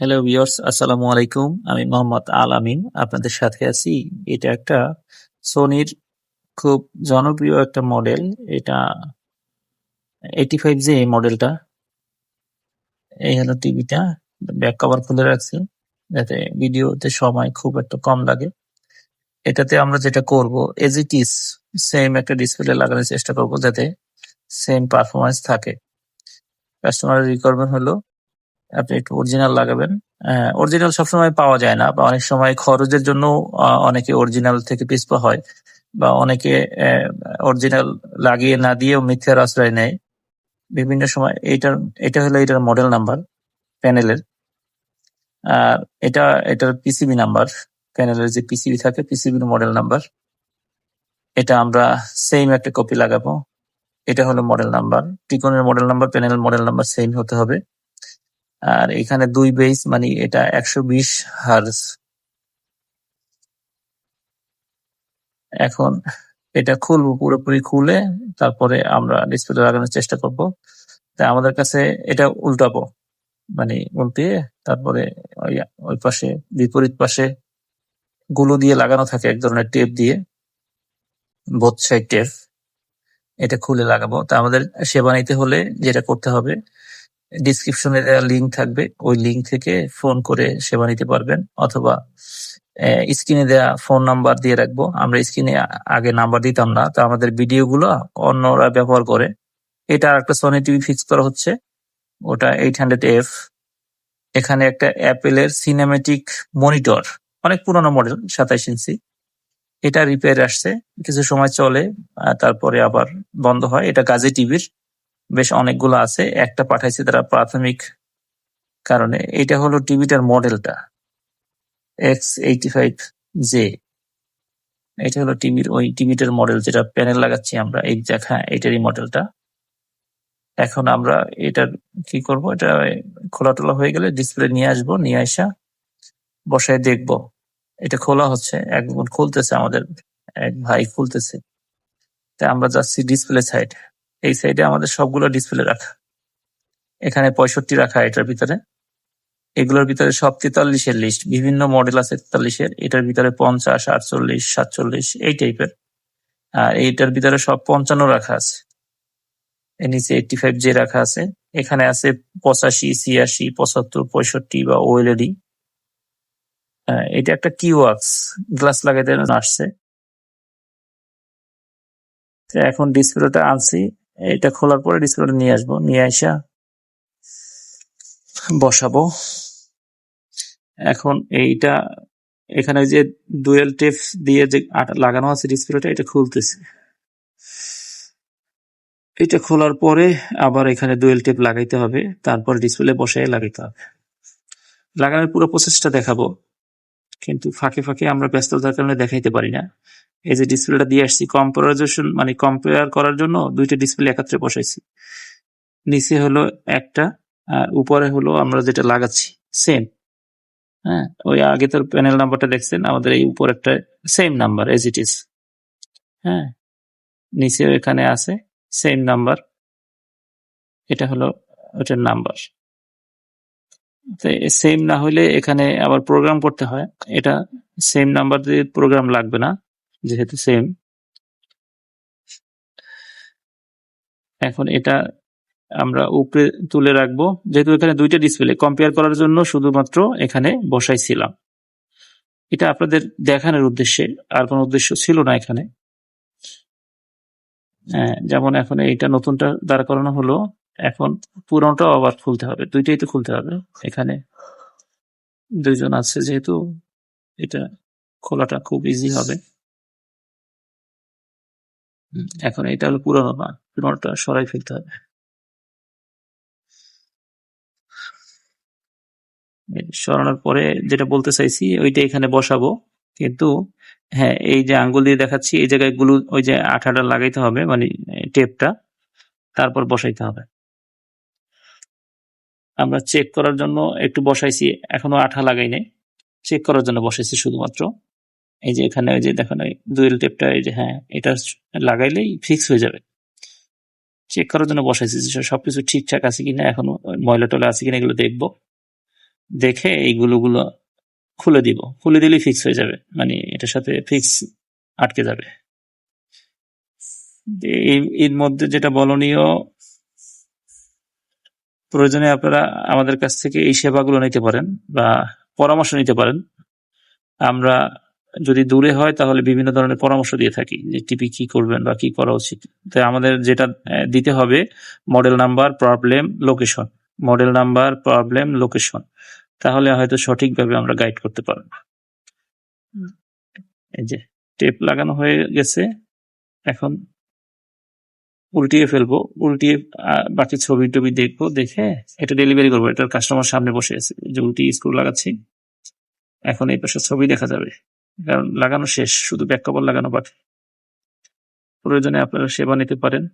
Hello viewers আসসালামু আলাইকুম আমি মোহাম্মদ আল আমিন। আপনাদের সাথে আছি। এটা একটা সোনির খুব জনপ্রিয় একটা মডেল এটা এইটি ফাইভ জি এই মডেলটা এই হলো টিভিটা। ব্যাক কভার খুলে রাখছি। যাতে ভিডিওতে সময় খুব একটা কম লাগে। এটাতে আমরা যেটা করব এজ ইট ইজ সেম একটা ডিসপ্লে লাগানোর চেষ্টা করব যাতে সেম পারফরমেন্স থাকে। কাস্টমারের রিকোয়ারমেন্ট হলো আপনি একটু অরিজিনাল লাগাবেন। অরিজিনাল সবসময় পাওয়া যায় না, বা অনেক সময় খরচের জন্য অনেকে অরিজিনাল থেকে পিছপা হয়, বা অনেকে অরিজিনাল লাগিয়ে না দিয়েও মিথ্যার আশ্রয় নেয়। বিভিন্ন সময় এইটার, এটা হলো এটার মডেল নাম্বার প্যানেলের আর এটা, এটার পিসিবি নাম্বার প্যানেলের যে পিসিবি থাকে পিসিবির মডেল নাম্বার এটা আমরা সেম একটা কপি লাগাবো। এটা হলো model number টিকনের model number panel model number same হতে হবে। আর এখানে দুই বেস মানে এটা একশো বিশ হার্স এখন এটা খুলবো পুরোপুরি খুলে, তারপরে আমরা ডিসপ্লে লাগানোর চেষ্টা করব। তা আমাদের কাছে এটা উল্টাবো মানে উল্টিয়ে তারপরে ওই পাশে, বিপরীত পাশে গুলো দিয়ে লাগানো থাকে এক ধরনের টেপ দিয়ে বোথ সাইড টেপ এটা খুলে লাগাবো। তা আমাদের সেবা নিতে হলে যেটা করতে হবে ডিসক্রিপশনে দেওয়া লিঙ্ক থাকবে। ওই লিঙ্ক থেকে ফোন করে সেবা নিতে পারবেন। অথবা স্ক্রিনে দেওয়া ফোন নাম্বার দিয়ে রাখব। আমরা স্ক্রিনে আগে নাম্বার দিতাম না। তো আমাদের ভিডিওগুলো অন্যরা ব্যবহার করে। এটা একটা সনি টিভি ফিক্স করা হচ্ছে। ওটা এইট হান্ড্রেড এফ এখানে একটা অ্যাপেলের সিনেমেটিক মনিটর অনেক পুরনো মডেল সাতাইশ ইঞ্চি এটা রিপেয়ার আসছে। কিছু সময় চলে তারপরে আবার বন্ধ হয়। এটা কাজে টিভির বেশ অনেকগুলো আছে। একটা পাঠাইছে তারা প্রাথমিক কারণে। এটা হলো টিভিটার মডেলটা। এক্স এইটি ফাইভ জে এটা হলো টিভির ওই টিভিটার মডেল যেটা প্যানেল লাগাচ্ছি আমরা। এই দেখা এটারই মডেলটা। এখন আমরা এটার কি করব? এটা খোলা টোলা হয়ে গেলে ডিসপ্লে নিয়ে আসব, নিয়ে আসা, বসায় দেখব। এটা খোলা হচ্ছে একজন খুলতেছে আমাদের। এক ভাই খুলতেছে। তা আমরা যাচ্ছি ডিসপ্লে সাইড এই সাইডে আমাদের সবগুলো ডিসপ্লে রাখা। এখানে পঁয়ষট্টি রাখা এটার ভিতরে। এগুলোর ভিতরে সব তেতাল্লিশের লিস্ট বিভিন্ন মডেল আছে তেতাল্লিশের। এটার ভিতরে পঞ্চাশ, আটচল্লিশ, সাতচল্লিশ, এই টাইপের আর এইটার ভিতরে সব পঞ্চান্ন রাখা আছে। এর নিচে এইটটি ফাইভ জে রাখা আছে। এখানে আছে পঁচাশি, ছিয়াশি, পঁচাত্তর, পঁয়ষট্টি বা ওএলএডি এটা একটা কিওয়াক্স গ্লাস লাগাইতে আসছে। এখন ডিসপ্লেটা আনছি। এটা খোলার পরে ডিসপ্লেটা নিয়ে আসব, নিয়ে আসা বসাবো। এখন এইটা, এখানে যে ডুয়েল টেপ দিয়ে যে লাগানো আছে ডিসপ্লেটা, এটা খুলতেছে। এটা খোলার পরে আবার এখানে ডুয়েল টেপ লাগাইতে হবে, তারপর ডিসপ্লে বসায় লাগাইতে হবে। লাগানোর পুরো প্রসেসটা দেখাবো। কিন্তু ফাঁকে ফাঁকে আমরা ব্যস্ততার কারণে দেখাইতে পারি না। এই যে ডিসপ্লেটা দিয়ে আসছি কম্পারাইজেশন মানে কম্পেয়ার করার জন্য দুইটা ডিসপ্লে একত্রে বসাইছি। নিচে হলো একটা, আর উপরে হলো আমরা যেটা লাগাচ্ছি সেম হ্যাঁ ওই আগে তোর প্যানেল নাম্বারটা দেখছেন, আমাদের এই উপর একটা same number as it is হ্যাঁ নিচে এখানে আছে সেম নাম্বার এটা হলো ওটার নাম্বার সেম না হলে এখানে আবার প্রোগ্রাম করতে হয়। এটা সেম নাম্বার দিয়ে প্রোগ্রাম লাগবে না যেহেতু সেম এখন এটা আমরা উপরে তুলে রাখব। যেহেতু এখানে দুইটা ডিসপ্লে কম্পেয়ার করার জন্য শুধুমাত্র এখানে বসাইছিলাম। এটা আপনাদের দেখানোর উদ্দেশ্যে আর কোনো উদ্দেশ্য ছিল না এখানে। হ্যাঁ, যেমন এখন এইটা নতুনটা দাঁড় করানো হলো। এখন পুরোনোটাও আবার খুলতে হবে। দুইটাই তো খুলতে হবে। এখানে দুইজন আছে যেহেতু এটা খোলাটা খুব ইজি হবে। এখন এটা হলো পুরোনো না পুরোনোটা সরাই ফেলতে হবে। সরানোর পরে যেটা বলতে চাইছি, ওইটা এখানে বসাবো। কিন্তু হ্যাঁ এই যে আঙ্গুল দিয়ে দেখাচ্ছি, এই জায়গায়গুলো ওই যে আঠাটা লাগাইতে হবে মানে টেপটা। তারপর বসাইতে হবে। আমরা চেক করার জন্য একটু বসাইছি, এখনও আঠা লাগাই নাই। চেক করার জন্য বসাইছি শুধুমাত্র। এই যে এখানে ওই যে দেখেন ওই দুয়েল টেপটা এই যে হ্যাঁ এটা লাগাইলেই ফিক্স হয়ে যাবে। চেক করার জন্য বসাইছি সবকিছু ঠিকঠাক আছে কিনা, এখনও ময়লা টলা আছে কিনা এগুলো দেখব। দেখে এইগুলো গুলো খুলে দিব। খুলে দিলেই ফিক্স হয়ে যাবে মানে এটার সাথে ফিক্স আটকে যাবে। এর মধ্যে যেটা বলনীয় প্রয়োজনে আপনারা আমাদের কাছ থেকে এই সেবাগুলো নিতে পারেন বা পরামর্শ নিতে পারেন। আমরা যদি দূরে হয় তাহলে বিভিন্ন ধরনের পরামর্শ দিয়ে থাকি যে টিপি কি করবেন বা কি করা উচিত। তো আমাদের যেটা দিতে হবে model number problem location. Model number problem location. তাহলে হয়তো সঠিকভাবে আমরা গাইড করতে পারব। এই যে টেপ লাগানো হয়ে গেছে। এখন উল্টিয়ে ফেলব, উল্টিয়ে বাকি ছবি টবি দেখব, দেখে এটা ডেলিভারি করব। এটা কাস্টমার সামনে বসে আছে। যে উল্টি স্ক্রু লাগাচ্ছি, এখন এই পাশে ছবি দেখা যাবে। কারণ লাগানো শেষ, শুধু ব্যাক কভার লাগানো বাকি। প্রয়োজনে আপনারা সেবা নিতে পারেন।